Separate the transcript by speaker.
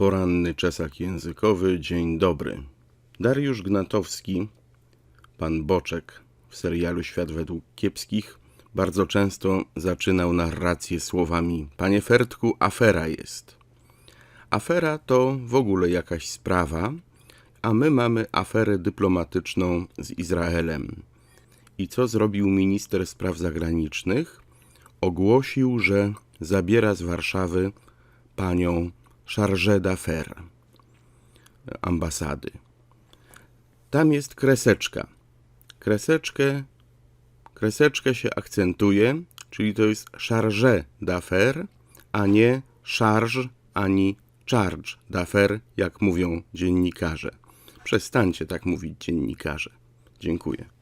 Speaker 1: Poranny czesak językowy, dzień dobry. Dariusz Gnatowski, pan Boczek w serialu Świat według kiepskich, bardzo często zaczynał narrację słowami: Panie Fertku, afera jest. Afera to w ogóle jakaś sprawa, a my mamy aferę dyplomatyczną z Izraelem. I co zrobił minister spraw zagranicznych? Ogłosił, że zabiera z Warszawy panią Chargé d'Affaires ambasady. Tam jest kreseczka. Kreseczkę, kreseczkę się akcentuje, czyli to jest chargé d'affaires, a nie charge ani charge d'affaires, jak mówią dziennikarze. Przestańcie tak mówić dziennikarze. Dziękuję.